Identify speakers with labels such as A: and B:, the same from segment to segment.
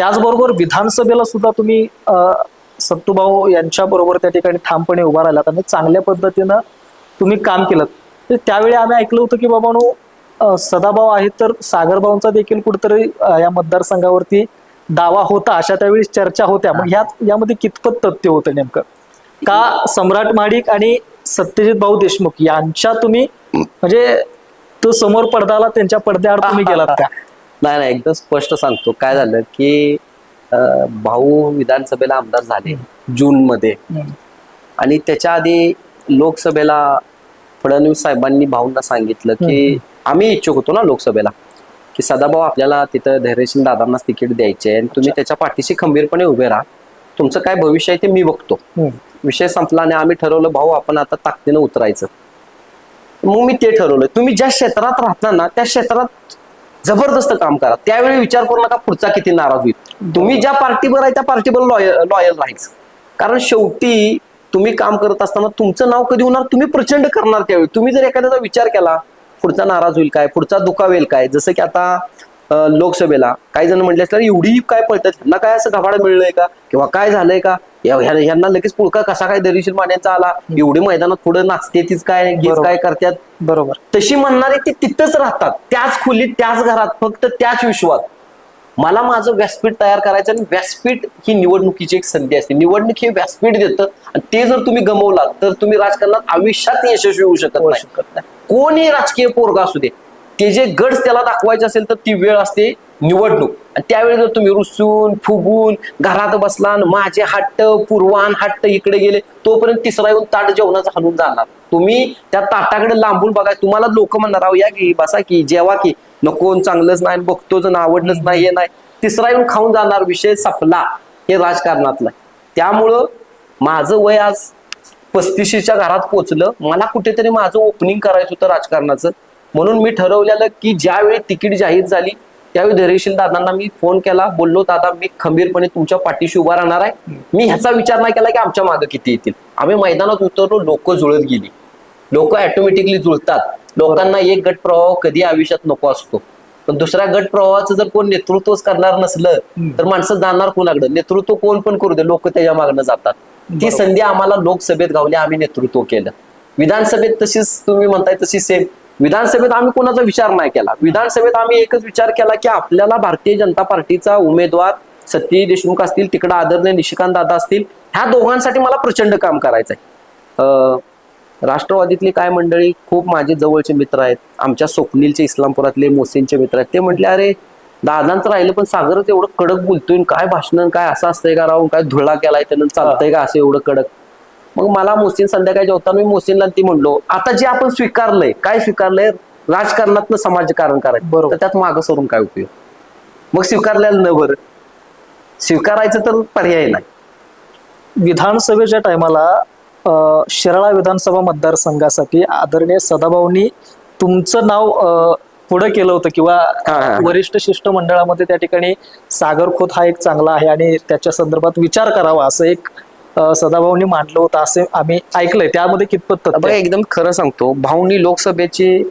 A: त्याचबरोबर विधानसभेला सुद्धा तुम्ही सत्तूभाऊ यांच्या बरोबर त्या ठिकाणी ठामपणे उभा राहिलात आणि चांगल्या पद्धतीनं तुम्ही काम केलं. तर त्यावेळी आम्ही ऐकलं होतं की बाबांनो सदाभाऊ आहेत तर सागरभाऊंचा देखील कुठेतरी या मतदारसंघावरती दावा होता अशा त्यावेळी चर्चा होत्या. मग ह्यात यामध्ये कितपत तथ्य होतं नेमकं? का सम्राट महाडिक आणि सत्यजित भाऊ देशमुख यांच्या तुम्ही म्हणजे तो समोर पडदाला त्यांच्या पडद्याआड तुम्ही गेलात का?
B: नाही नाही एकदम स्पष्ट सांगतो. काय झालं की भाऊ विधानसभेला आमदार झाले जून मध्ये आणि त्याच्या आधी लोकसभेला फडणवीस साहेबांनी भाऊंना सांगितलं की आम्ही इच्छुक होतो ना लोकसभेला की सदाभाऊ आपल्याला तिथं धैर्यशील दादांनाच तिकीट द्यायचे आणि तुम्ही त्याच्या पाठीशी खंबीरपणे उभे राहा. तुमचं काय भविष्य आहे ते मी बघतो. विषय संपला आणि आम्ही ठरवलं भाऊ आपण आता ताकदीनं उतरायचं. मग मी ते ठरवलं. तुम्ही ज्या क्षेत्रात राहता ना त्या क्षेत्रात जबरदस्त काम करा. त्यावेळी विचार करू नका पुढचा किती नाराज होईल. तुम्ही ज्या पार्टीवर आहे त्या पार्टीवर लॉयल लॉयल राहायचं. कारण शेवटी तुम्ही काम करत असताना तुमचं नाव कधी होणार? तुम्ही प्रचंड करणार त्यावेळी. तुम्ही जर एखाद्याचा विचार केला पुढचा नाराज होईल काय? पुढचा दुखावेल काय? जसं की आता लोकसभेला. काही जण म्हटले असल्यावर एवढी काय पळतात? ह्यांना काय असं घबाड मिळलंय का? किंवा काय झालंय का? ह्यांना लगेच पुळका कसा काय दरीशील माण्याचा आला? एवढी मैदानात पुढे नाचते तीच काय गीत. काय करतात?
A: बरोबर.
B: तशी म्हणणारे ते तिथंच राहतात. त्याच खोलीत त्याच घरात फक्त त्याच विश्वात. मला माझं व्यासपीठ तयार करायचं आणि व्यासपीठ ही निवडणुकीची एक संधी असते. निवडणूक हे व्यासपीठ देतं आणि ते जर तुम्ही गमवलात तर तुम्ही राजकारणात आयुष्यात यशस्वी होऊ शकत नाही. कोणी राजकीय पोरगा असू दे. ते जे गड्स त्याला दाखवायचे असेल तर ती वेळ असते निवडणूक. आणि त्यावेळी जर तुम्ही रुसून फुगून घरात बसला आणि माझे हट्ट पूर्वान हट्ट इकडे गेले तोपर्यंत तिसरा येऊन ताट जेवणाचा हलून जाणार. तुम्ही त्या ताटाकडे लांबून बघा तुम्हाला लोक म्हणणार आहो या की बसा की जेवा की. नको चांगलंच नाही बघतोच ना आवडलंच नाही हे नाही. तिसरा येऊन खाऊन जाणार विषय सपला. हे राजकारणातला त्यामुळं माझं वय आज पस्तीशीच्या घरात पोचलं. मला कुठेतरी माझं ओपनिंग करायचं होतं राजकारणाचं. म्हणून मी ठरवलेलं की ज्यावेळी तिकीट जाहीर झाली त्यावेळी धैर्यशील दादांना मी फोन केला. बोललो दादा मी खंबीरपणे तुमच्या पाठीशी उभा राहणार आहे. मी ह्याचा विचार नाही केला की आमच्या मागे किती येतील. आम्ही मैदानात उतरलो लोक जुळत गेली. लोक ऑटोमॅटिकली जुळतात. लोकांना एक गट प्रवाह कधी आयुष्यात नको असतो. पण दुसऱ्या गट प्रवाहाचं जर कोण नेतृत्वच करणार नसलं तर माणसं जाणार कोणाकडं? नेतृत्व कोण पण करू दे लोक त्याच्या मागणं जातात. ती संधी आम्हाला लोकसभेत गावली आम्ही नेतृत्व केलं. विधानसभेत तशीच तुम्ही म्हणताय तशी सेम विधानसभेत आम्ही कोणाचा विचार नाही केला. विधानसभेत आम्ही एकच विचार केला की आपल्याला भारतीय जनता पार्टीचा उमेदवार सत्यजी देशमुख असतील तिकडे आदरणीय निशिकांत दादा असतील ह्या दोघांसाठी मला प्रचंड काम करायचंय. आहे राष्ट्रवादीतली काय मंडळी खूप माझे जवळचे मित्र आहेत. आमच्या स्वप्नीलचे इस्लामपुरातले मोसेनचे मित्र आहेत. ते म्हटले अरे दादांचं राहिलं पण सागरच एवढं कडक बोलतोय काय भाषण काय असं असतंय का राहून काय धुळा केलाय त्यानं चालतंय का असं एवढं कडक? मग मला मोसीन संध्याकाळी जेवताना मी मोसीनला ती म्हणलो आता जे आपण स्वीकारलंय काय स्वीकारलंय? राजकारणातनं समाजकारण करायचं.
A: बरोबर.
B: त्यात मागं सरून काय उपयोग? मग स्वीकारलेलं न बरं स्वीकारायचं तर पर्याय नाही.
A: विधानसभेच्या टायमाला शिराळा विधानसभा मतदारसंघासाठी आदरणीय सदाभाऊंनी तुमचं नाव अ, पुढं केलं होतं किंवा. वरिष्ठ शिष्टमंडळामध्ये त्या ठिकाणी सागर खोत हा एक चांगला आहे आणि त्याच्या संदर्भात विचार करावा असं एक सदाभाऊंनी मांडलं होतं असे आम्ही ऐकलंय त्यामध्ये कितपत तथ्य
B: बघा
A: आहे?
B: एकदम खरं सांगतो भाऊनी लोकसभेची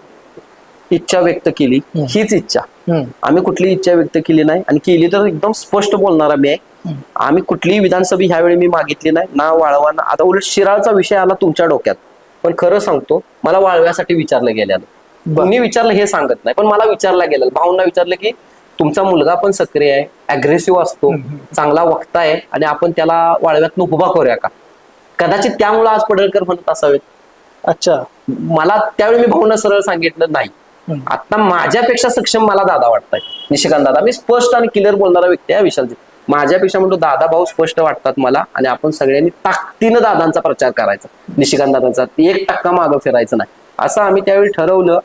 B: इच्छा व्यक्त केली. हीच इच्छा
A: हम्म,
B: आम्ही कुठली इच्छा व्यक्त केली नाही आणि केली तर एकदम स्पष्ट बोलणारा मी आहे. आम्ही कुठलीही विधानसभा ह्यावेळी मी मागितली नाही ना वाळवा ना आता उलट शिराळचा विषय आला तुमच्या डोक्यात पण खरं सांगतो मला वाळव्यासाठी विचारलं गेलेलं
A: बरं.
B: विचारलं हे सांगत नाही पण मला विचारलं गेलं भाऊंना विचारलं की तुमचा मुलगा पण सक्रिय आहे अग्रेसिव्ह असतो. चांगला वक्ता आहे आणि आपण त्याला वाळव्यातनं उभा करूया का? कदाचित त्यामुळे आज पडळकर म्हणत असावेत.
A: अच्छा.
B: मला त्यावेळी मी भाऊंना सरळ सांगितलं नाही. आता माझ्यापेक्षा सक्षम मला दादा वाटताय निशिकांत दादा. मी स्पष्ट आणि क्लिअर बोलणारा व्यक्ती आहे विशाल माझ्यापेक्षा म्हणतो दादा भाऊ स्पष्ट वाटतात मला आणि आपण सगळ्यांनी ताकदीनं दादांचा प्रचार करायचा. निशिकांत दादांचा एक टक्का मागं फिरायचं नाही. असं आम्ही त्यावेळी ठरवलं.